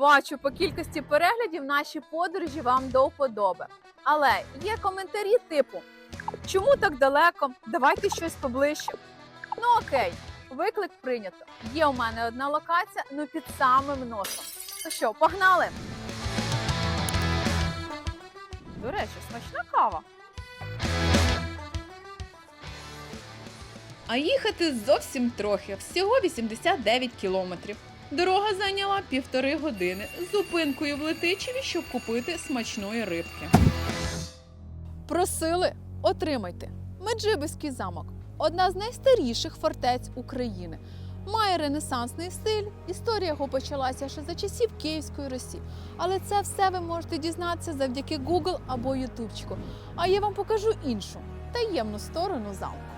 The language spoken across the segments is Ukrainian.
Бачу, по кількості переглядів наші подорожі вам до вподоби. Але є коментарі типу: чому так далеко? Давайте щось поближче. Ну окей, виклик прийнято. Є у мене одна локація, ну під самим носом. То що, погнали? До речі, смачна кава. А їхати зовсім трохи, всього 89 кілометрів. Дорога зайняла півтори години з зупинкою в Летичеві, щоб купити смачної рибки. Просили, отримайте. Меджибиський замок одна з найстаріших фортець України. Має ренесансний стиль. Історія його почалася ще за часів Київської Русі. Але це все ви можете дізнатися завдяки Google або Ютубчику. А я вам покажу іншу таємну сторону замку.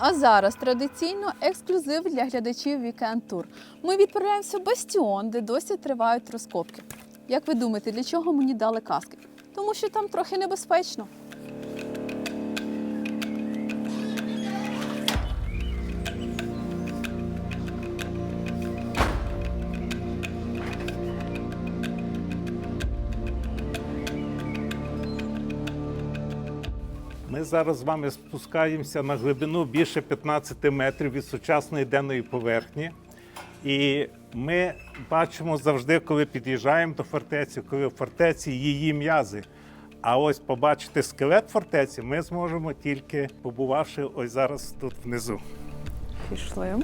А зараз традиційно ексклюзив для глядачів Weekend Tour. Ми відправляємося в Бастіон, де досі тривають розкопки. Як ви думаєте, для чого мені дали каски? Тому що там трохи небезпечно. Ми зараз з вами спускаємося на глибину більше 15 метрів від сучасної денної поверхні. І ми бачимо завжди, коли під'їжджаємо до фортеці, коли в фортеці її м'язи. А ось побачити скелет фортеці ми зможемо тільки побувавши ось зараз тут внизу. Пішли.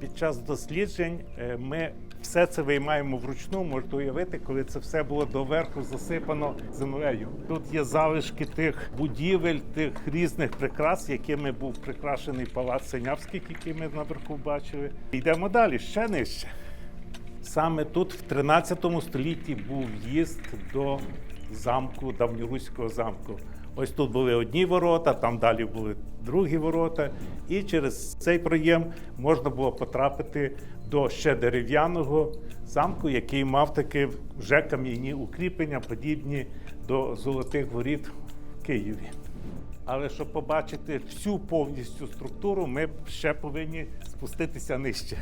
Під час досліджень е, ми все це виймаємо вручну. Можете уявити, коли це все було доверху засипано землею. Тут є залишки тих будівель, тих різних прикрас, якими був прикрашений палац Синявський, який ми наверху бачили. Йдемо далі, ще нижче. Саме тут, в 13 столітті, був в'їзд до замку, давньоруського замку. Ось тут були одні ворота, там далі були другі ворота, і через цей проєм можна було потрапити до ще дерев'яного замку, який мав таки вже кам'яні укріплення, подібні до золотих воріт в Києві. Але щоб побачити всю повністю структуру, ми ще повинні спуститися нижче.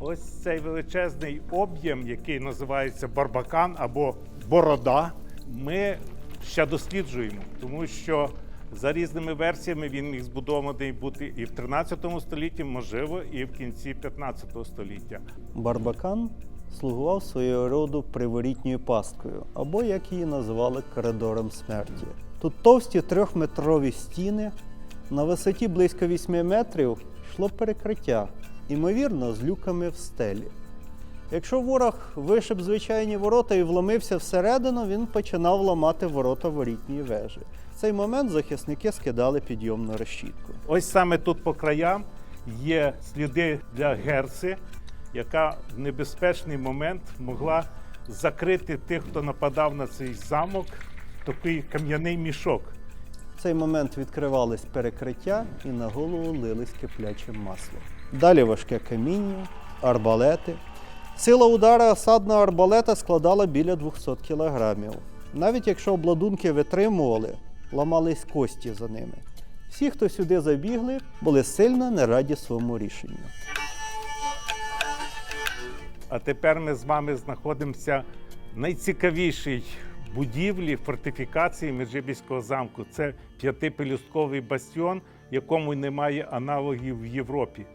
Ось цей величезний об'єм, який називається барбакан або борода, ми ще досліджуємо, тому що за різними версіями він міг збудований бути і в 13 столітті, можливо, і в кінці 15 століття. Барбакан слугував свого роду приворітньою пасткою, або як її називали коридором смерті. Тут товсті трьохметрові стіни, на висоті близько 8 метрів йшло перекриття, ймовірно, з люками в стелі. Якщо ворог вишиб звичайні ворота і вломився всередину, він починав ламати ворота ворітньої вежі. В цей момент захисники скидали підйомну решітку. Ось саме тут по краям є сліди для герци, яка в небезпечний момент могла закрити тих, хто нападав на цей замок, такий кам'яний мішок. В цей момент відкривались перекриття і на голову лились кипляче масло. Далі важке каміння, арбалети. Сила удара осадного арбалета складала біля 200 кілограмів. Навіть якщо обладунки витримували, ламались кості за ними. Всі, хто сюди забігли, були сильно не раді своєму рішенню. А тепер ми з вами знаходимося в найцікавішій будівлі фортифікації Меджибіського замку. Це п'ятипелюстковий бастіон, якому немає аналогів в Європі.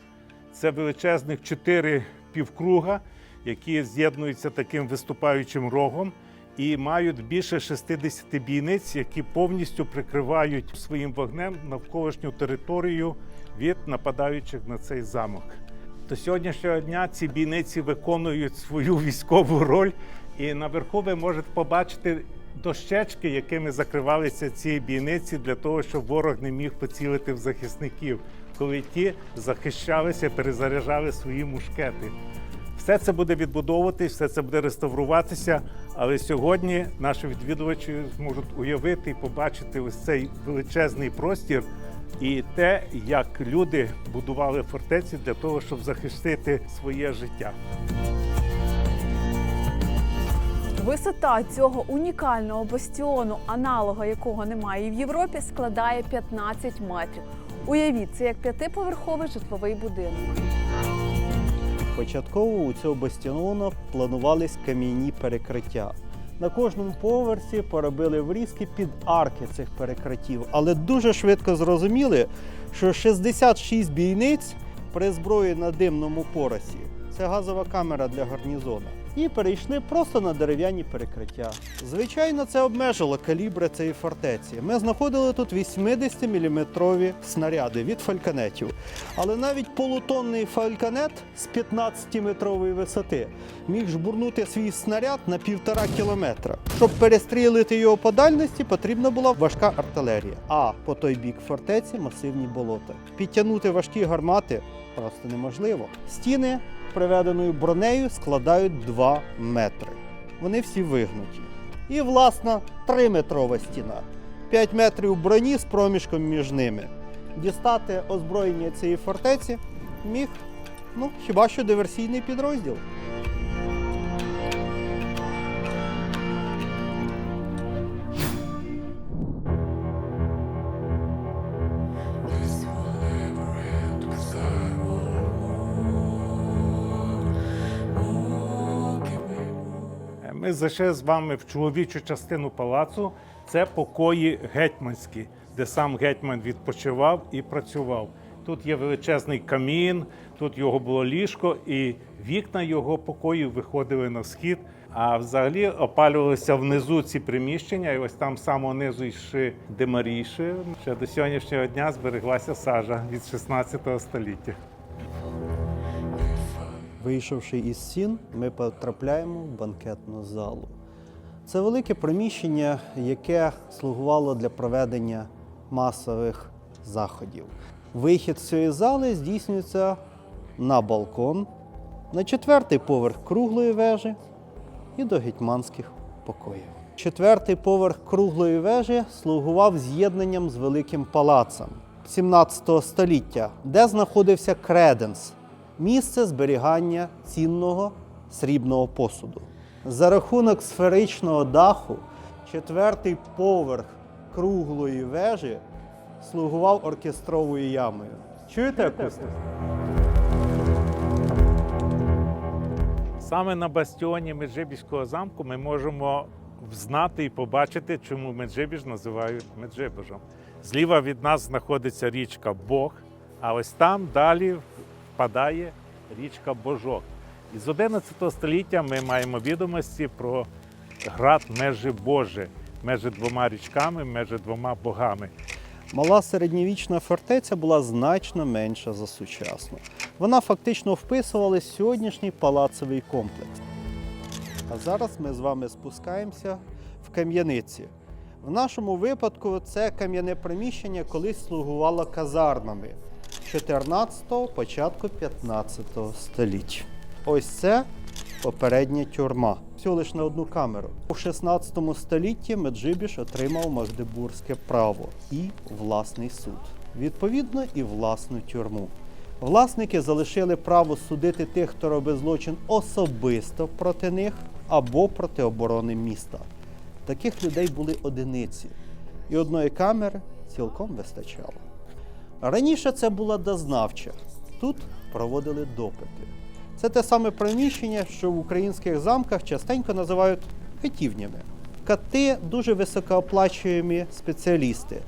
Це величезних чотири півкруга, які з'єднуються таким виступаючим рогом і мають більше 60 бійниць, які повністю прикривають своїм вогнем навколишню територію від нападаючих на цей замок. До сьогоднішнього дня ці бійниці виконують свою військову роль, і наверху ви можете побачити дощечки, якими закривалися ці бійниці для того, щоб ворог не міг поцілити в захисників, коли ті захищалися, перезаряджали свої мушкети. Все це буде відбудовуватись, все це буде реставруватися. Але сьогодні наші відвідувачі зможуть уявити і побачити ось цей величезний простір і те, як люди будували фортеці для того, щоб захистити своє життя. Висота цього унікального бастіону, аналога якого немає в Європі, складає 15 метрів. Уявіть, це як п'ятиповерховий житловий будинок. Початково у цього бастіону планувались кам'яні перекриття. На кожному поверсі поробили врізки під арки цих перекриттів, але дуже швидко зрозуміли, що 66 бійниць при зброї на димному поросі це газова камера для гарнізону. І перейшли просто на дерев'яні перекриття. Звичайно, це обмежило калібри цієї фортеці. Ми знаходили тут 80-мм снаряди від фальконетів. Але навіть полутонний фальконет з 15-метрової висоти міг жбурнути свій снаряд на півтора кілометра. Щоб перестрілити його по дальності, потрібна була важка артилерія. А по той бік фортеці масивні болота. Підтягнути важкі гармати просто неможливо. Стіни приведеною бронею складають 2 метри. Вони всі вигнуті. І, власна, 3-метрова стіна. 5 метрів броні з проміжком між ними. Дістати озброєння цієї фортеці міг, ну, хіба що диверсійний підрозділ. Ми зайшли з вами в чоловічу частину палацу. Це покої гетьманські, де сам гетьман відпочивав і працював. Тут є величезний камін, тут його було ліжко, і вікна його покоїв виходили на схід. А взагалі опалювалися внизу ці приміщення, і ось там з самого низу йшли демаріші. Ще до сьогоднішнього дня збереглася сажа від 16 століття. Вийшовши із стін, ми потрапляємо в банкетну залу. Це велике приміщення, яке слугувало для проведення масових заходів. Вихід з цієї зали здійснюється на балкон, на четвертий поверх круглої вежі і до гетьманських покоїв. Четвертий поверх круглої вежі слугував з'єднанням з великим палацем 17 століття, де знаходився креденс місце зберігання цінного срібного посуду. За рахунок сферичного даху, четвертий поверх круглої вежі слугував оркестровою ямою. Чуєте акустику? Саме на бастіоні Меджибіжського замку ми можемо взнати і побачити, чому Меджибіж називають Меджибіжем. Зліва від нас знаходиться річка Бог, а ось там далі впадає річка Божок. І з 11 століття ми маємо відомості про град межі Боже, межі двома річками, межі двома богами. Мала середньовічна фортеця була значно менша за сучасну. Вона фактично вписувалась в сьогоднішній палацовий комплекс. А зараз ми з вами спускаємося в кам'яниці. В нашому випадку це кам'яне приміщення колись слугувало казармами 14-го, початку 15-го століття. Ось це попередня тюрма. Всього лише на одну камеру. У 16 столітті Меджибіж отримав Магдебурзьке право і власний суд. Відповідно, і власну тюрму. Власники залишили право судити тих, хто робив злочин особисто проти них або проти оборони міста. Таких людей були одиниці, і одної камери цілком вистачало. Раніше це була дознавча. Тут проводили допити. Це те саме приміщення, що в українських замках частенько називають катівнями. Кати дуже високооплачуємі спеціалісти.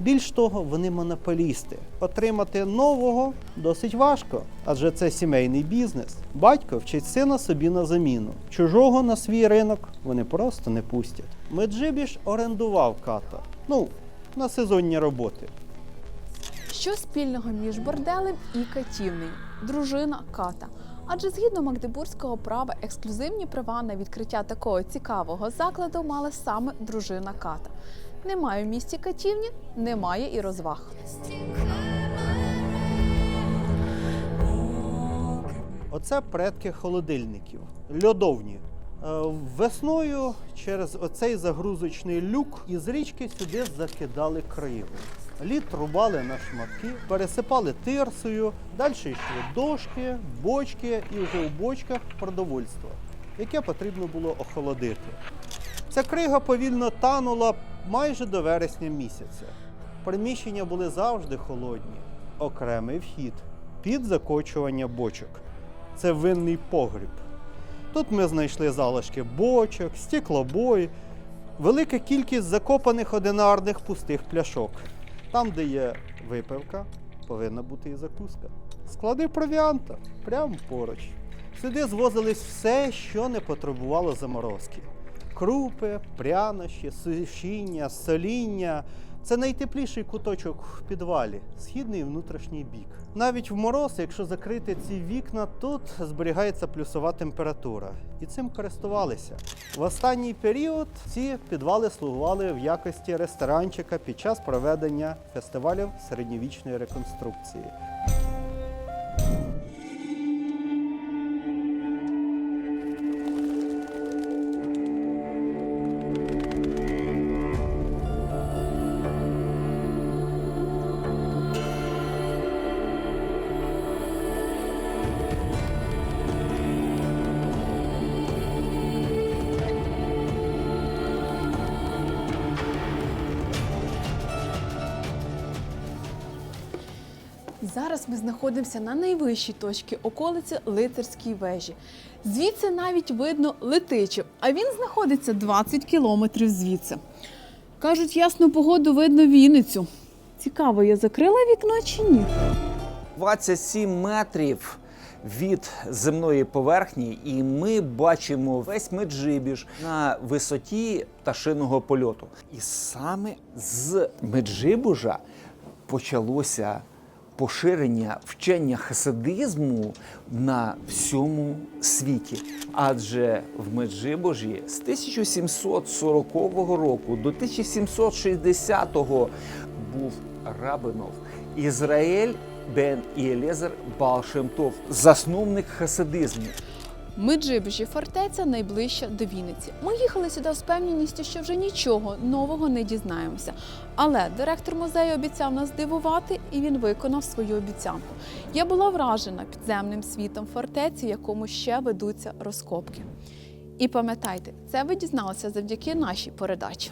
Більш того, вони монополісти. Отримати нового досить важко, адже це сімейний бізнес. Батько вчить сина собі на заміну. Чужого на свій ринок вони просто не пустять. Меджибіж орендував ката. Ну, на сезонні роботи. Що спільного між борделем і катівнею? Дружина ката. Адже згідно магдебурзького права, ексклюзивні права на відкриття такого цікавого закладу мала саме дружина ката. Немає в місті катівні, немає і розваг. Оце предки холодильників, льодовні. Е, Весною через оцей загрузочний люк із річки сюди закидали кригу. Лід рубали на шматки, пересипали тирсою, далі йшли дошки, бочки і вже у бочках продовольство, яке потрібно було охолодити. Ця крига повільно танула майже до вересня місяця. Приміщення були завжди холодні. Окремий вхід під закочування бочок. Це винний погріб. Тут ми знайшли залишки бочок, стеклобой, велика кількість закопаних одинарних пустих пляшок. Там, де є випивка, повинна бути і закуска. Склади провіанта прямо поруч. Сюди звозились все, що не потребувало заморозки. Крупи, прянощі, сушіння, соління. Це найтепліший куточок в підвалі, східний і внутрішній бік. Навіть в мороз, якщо закрити ці вікна, тут зберігається плюсова температура. І цим користувалися. В останній період ці підвали слугували в якості ресторанчика під час проведення фестивалів середньовічної реконструкції. Зараз ми знаходимося на найвищій точці околиці Лицарській вежі. Звідси навіть видно Летичів, а він знаходиться 20 кілометрів звідси. Кажуть, ясну погоду видно Вінницю. Цікаво, я закрила вікно чи ні? 27 метрів від земної поверхні, і ми бачимо весь Меджибіж на висоті пташиного польоту. І саме з Меджибужа почалося поширення вчення хасидизму на всьому світі. Адже в Меджибожі з 1740 року до 1760 був Рабинов Ізраїль Бен Іелезер Балшемтов, засновник хасидизму. Меджибіжі фортеця найближча до Вінниці. Ми їхали сюди з певністю, що вже нічого нового не дізнаємося. Але директор музею обіцяв нас здивувати, і він виконав свою обіцянку. Я була вражена підземним світом фортеці, в якому ще ведуться розкопки. І пам'ятайте, це ви дізналися завдяки нашій передачі.